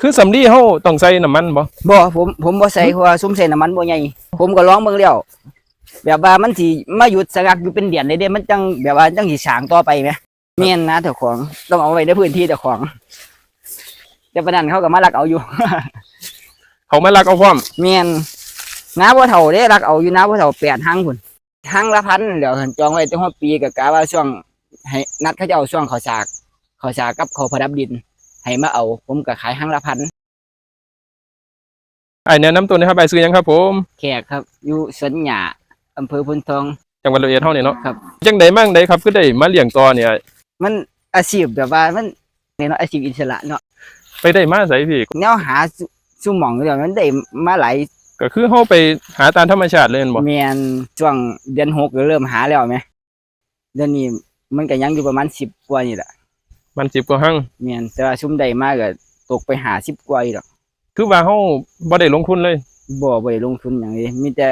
คือสำลีเฮาต้องใส่น้ำมันบ่บ่ผมผมบ่ใส่เพราะว่าซุ่มใส่น้ำมันบ่ใหญ่ผมก็ลองเบิ่งแล้วแบบว่ามันสิมาหยุดสกักอยู่เป็นเดือนเลยเด้มันจังแบบว่าจังสิสร้างต่อไปไหมแม่นนะเจ้าของต้องเอาไว้ในพื้นที่เจ้าของแต่ประนันเขาก็มาลักเอาอยู่ เขามาลักเอาพร้อมแม่นน้าบ่เฒ่าเด้รักเอาอยู่น้าบ่เฒ่าแปดหังพุ่นหังละพันเดี๋ยวจองไว้ตั้งฮอดปีก็กะว่าช่วงให้นัดเขาจะเอาช่วงเขาสากเขาสากกับเขาประดับดิน ให้มาเอา ผมก็ขายหังละพันไอ้แนะนำตัวหนะครับไอ้ซื้อหยังครับ ผมแขกครับ อยู่สวนหญ้าอำเภอพุนทอง จังหวัดร้อยเอ็ดเฮานี่เนาะครับ จังไดมั่งไดครับคือได้มาเลี้ยงต่อเนี่ยมันอาชีพแบบว่ามันเนี่ยเนาะอาชีพอิสระเนาะไปได้มาไสพี่แนวหาซุซุหม่องเดี๋ยวมันได้มาหลายก็คือเฮาไปหาตามธรรมชาติเลยแม่นบ่แมนช่วงเดือนหกก็เริ่มหาแล้วไหมเดือนนี้มันก็ยังอยู่ประมาณสิบกว่านี่แหละ มันสิบกว่าหังแมนแต่ว่าซุ่มใดมากก็ตกไปหาสิบกว่าอีกหรอกคือว่าเฮาบ่ได้ลงทุนเลยบ่บ่ได้ลงทุนอย่างนี้มีแต่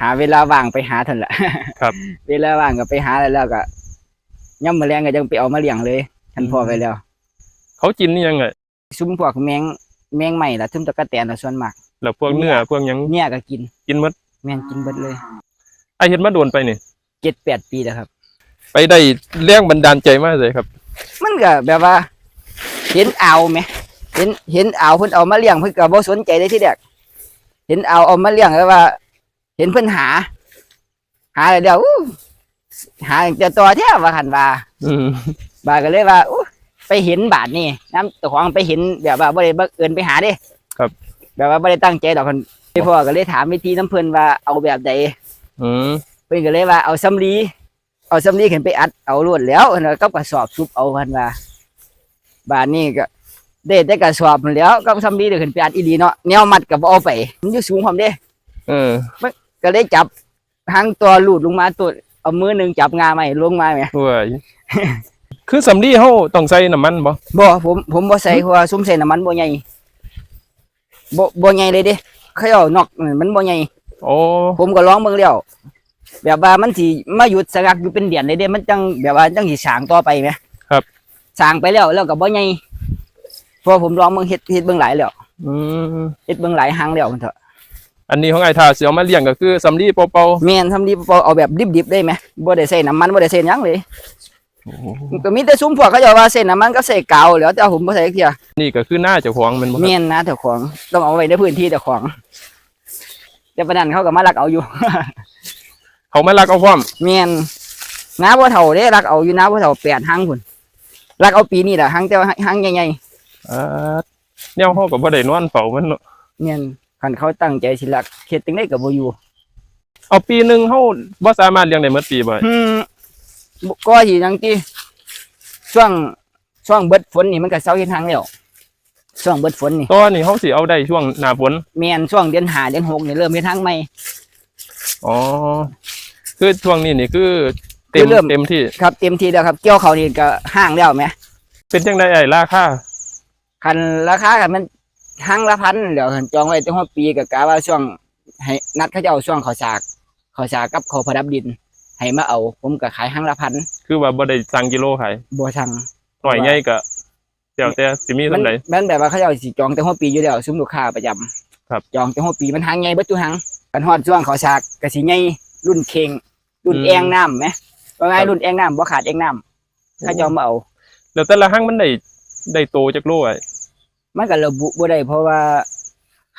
หาเวลาว่างไปหาเท่านั้นแหละครับ เวลาว่างก็ไปหาแล้วแล้วก็ย่ำแมลงก็ยังไปเอามาเลี้ยงเลยทันพอไปแล้ว เขากินนี่ยังไงซุ่มพวกแมงแมงใหม่ละซุ่มตะกะแตนละส่วนมากแล้วพวกเนื้อพวกหยังเนี่ยก็กิน กินหมดแม่นกินเบิดเลยไอ้เฮ็ดมาโดนไปนี่เจ็ดแปดปีแล้วครับ ไปได้แรงบันดาลใจมาเลยครับ มันก็แบบว่า เห็นเอาไหมเห็นเห็นเอาเพิ่นเอามาเลี้ยงเพิ่นก็บ่สนใจเลยที่แรกเห็นเอาเอามาเลี้ยงแล้วว่า เห็นเพิ่นหา หาแล้วเดี๋ยวอู้หาแต่ตัวแท้ว่าคันว่าอืมบาก็เลยว่าอู้ไปเห็นบาทนี่น้ำตัวของไปเห็นแบบว่าบ่ได้บังเอิญไปหาเด้ครับ แบบว่าบ่ได้ตั้งใจดอกคนพี่พ่อก็เลยถามวิธีน้ำเพิ่นว่าเอาแบบใดอืมเพิ่นก็เลยว่าเอาสำลี เอาสำลีขึ้นไปอัดเอารวดแล้วเพิ่นว่ากับกระสอบซุบเอาเพิ่นว่าบาดนี้ก็ได้แต่กระสอบนั่นแหล้วกับสำลีเดี๋ยวขึ้นไปอัดอีหลีเนาะแนวมัดก็บ่เอาไป มันอยู่สูงพร้อมเด้เออก็เลยจับหางตัวลูดลงมาตัวเอามือหนึงจับงาใหม่ลงมาแหมเว้ยคือสำลีเฮาต้องใส่น้ำมันบ่บ่ผมผมบ่ใส่เพราะว่าซุ่มใส่น้ำมันบ่ใหญ่บ่บ่ใหญ่เลยเด้เขาเอานอกมันบ่ใหญ่โอ้ผมก็ลองเบิ่งแล้ว แบบว่ามันสิมาหยุดสกักอยู่เป็นเดือนเลยเด้มันจังแบบว่าจังสิสร้างต่อไปไหมครับสร้างไปแล้วแล้วก็บ่ใหญ่เพราะผมลองเบิ่งเฮ็ดเฮ็ดเบิ่งหลายแล้วอืมเฮ็ดเบิ่งหลายหางแล้วมันเถอะอันนี้ของไอ้ท่าสิเอามาเลี้ยงก็คือสำลีเป่าแม่นทำดีพอเอาแบบดิบๆได้ไหมบ่ได้ใส่น้ำมันบ่ได้ใส่หยังเลยๆก็มีแต่ซุ้มพวกเขาเจะว่าใส่น้ำมันก็ใส่กาวแล้วแต่ผมบ่ใส่เทียนี่ก็คือหน้าเจ้าของแมันบ่ครับแม่นนะเจ้าของต้องเอาไว้ในพื้นที่เจ้าของแต่ประนันเขาก็มาลักเอาอยู่ เขามาลักเอาพร้อมแม่นน้าบ่เฒ่าเด้รักเอาอยู่น้าบ่เฒ่าแปดหังพุ่นรักเอาปีนี้ล่ะหังแต่ว่าหังใหญ่อ่าแนวเฮาก็บ่ได้นอนเฝ้ามันเนาะๆแม่นคันเขาตั้งใจสิรักเฮ็ดจังได๋ก็บ่อยู่เอาปีหนึงเฮาบ่สามารถเลี้ยงได้หมดปีบ่อืมบ่ก็สิจังที่ช่วงช่วงเบิดฝนนี่มันก็เซาเฮ็ดหังแล้วช่วงเบิดฝนนี่ ตอนนี้เฮาสิเอาได้ช่วงหน้าฝนแม่นช่วงเดือน5เดือน6นี่เริ่มเฮ็ดหังใหม่อ๋อ คือช่วงนี้นี่คือเต็มคือเริ่ม เต็มที่ ครับเต็มที่แล้วครับเกี่ยวเขาวนี่ก็ห้างแล้วแหมเป็นจังไดไอ้ราคาคันราคากันมันหังละพันเดี๋ยวจองไว้ตั้งฮอดปีก็กะว่าช่วงให้นัดเขาจะเอาช่วงเขาสากเขาสากกับเขาประดับดิน ให้มาเอา ผมก็ขายหังละพันคือว่าบ่ได้สั่งกิโลขายบ่สั่งหน่อยใหญ่ก็เดี๋ยวแต่สิมีมัเท่าใดมันแบบว่าเขาจะเอาสิจองตั้งฮอดปีอยู่แล้วซุมลูกค้าประจำครับ จองตั้งฮอดปีมันหังใหญ่เบิดทุกหังกันฮอดช่วงเขาสากก็สิใหญ่รุ่นเข่ง รุ่นแองน้ำไหมว่าไงรุ่นแองน้ำบ่ขาดแองน้ำเขาจะเอามาเอา แล้วแต่ละหั้งมันได้ได้โตจักโลไอ้มันก็ระบุบ่ได้เพราะว่า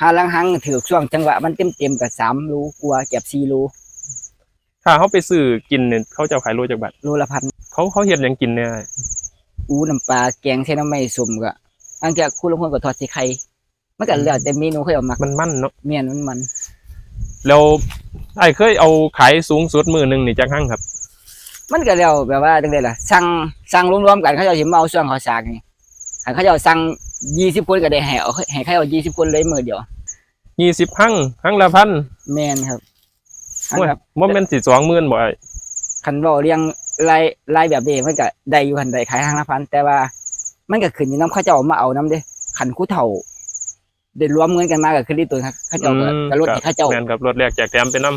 หาลังหังถือช่วงจังหวะมันเต็มๆกับสามรูกว่าเก็บสี่รูถ้าเขาไปซื้อกินเนี่ยเขาจะเอาขายโลจักบาทรูละพันเขาเขาเฮ็ดหยังกินเนี่ยอูน้ำปลาแกงใช้น้ำไม่สุ่มก็อันจากคู่ลงคนก็ทอดใส่ไข่มันก็แล้วแต่เมนูเขาเอามามันมันเนาะเมียนมันมัน แล้วไอ้เคยเอาขายสูงสุดมือหนึงนี่จักหั้งครับ มันก็แล้วแบบว่าจังไดล่ะสั่งสั่งรวมๆกันเขาจะเอาสิมาเอาส่วนเขาสากนี่ถ้าเขาจะเอาสั่งยี่สิบคนก็ได้ให้เอาให้เขาเอายี่สิบคนเลยมือเดียวยี่สิบหั้งหั้งละพันแม่นครับอันโอ้ยครับบ่แม่นสิสองหมื่นบ่ไอ้คันเว้าเรียงรายรายแบบนี้มันก็ได้อยู่คันใดขายห้างละพันแต่ว่ามันก็ขึ้นอยู่น้ำเขาเจ้ามาเอาน้ำเด้คันคู่เฒ่า ได้รวมเงินกันมาก็คือที่ตัวเขาเจ้าก็ก็ลดให้เขาเจ้าแม่นครับรถแรกแจกแถมไปนํ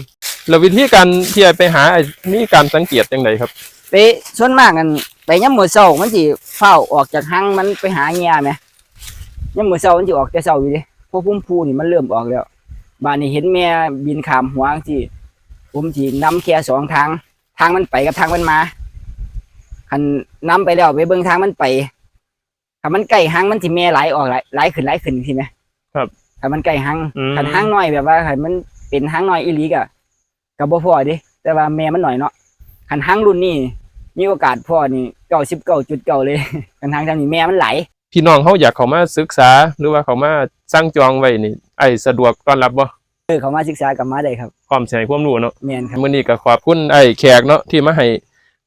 แล้ววิธีการที่จะไปหาไอ้มีการสังเกตจังไดครับ ไปส่วนมากกันไปย่ำมือเช้ามันสิเฝ้าออกจากห้างมันไปหาเงียไหมยังมื้อเช้ามันสิออกแต่เช้าอยู่เด้เพราะพุ่มพูนี่มันเริ่มออกแล้วบ้านนี้เห็นแม่บินข้ามหัวจังซี่ผมสินำแค่สองทาง ทางมันไปกับทางมันมาคันนำไปแล้วไปเบิ่งทางมันไปถ้ามันใกล้หางมันสิแม่ไหลออกไหลไหลขึ้นไหลขึ้นสิแหมครับ ถ้ามันใกล้หางอืมคันหางน้อยแบบว่าคันมันเป็นหางน้อยอีหลีก็ก็บ่พอเดิแต่ว่าแม่มันหน่อยเนาะคันหางรุ่นนี้มีโอกาสพอนี่99.9เลยคันหางทางนี้แม่มันไหล พี่น้องเขาอยากเขามาศึกษาหรือว่าเขามาสร้างจองไว้นี่ไอ้สะดวกต้อนรับบ่เออเขามาศึกษากับมาได้ครับพร้อมสิให้ความรู้เนาะ แม่นครับ มื้อนี้ก็ขอบคุณไอ้แขกเนาะที่มาให้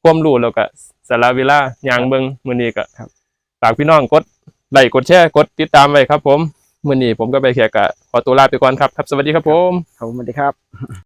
ความรู้แล้วก็สละเวลาย่างเบิ่งมื้อนี้ก็ครับ ฝากพี่น้องกดไลค์กดแชร์กดติดตามไว้ครับผม มื่อนี้ผมก็ไปแขกก็ขอตัวลาไปก่อนครับครับ สวัสดีครับผมสวัสดีครับ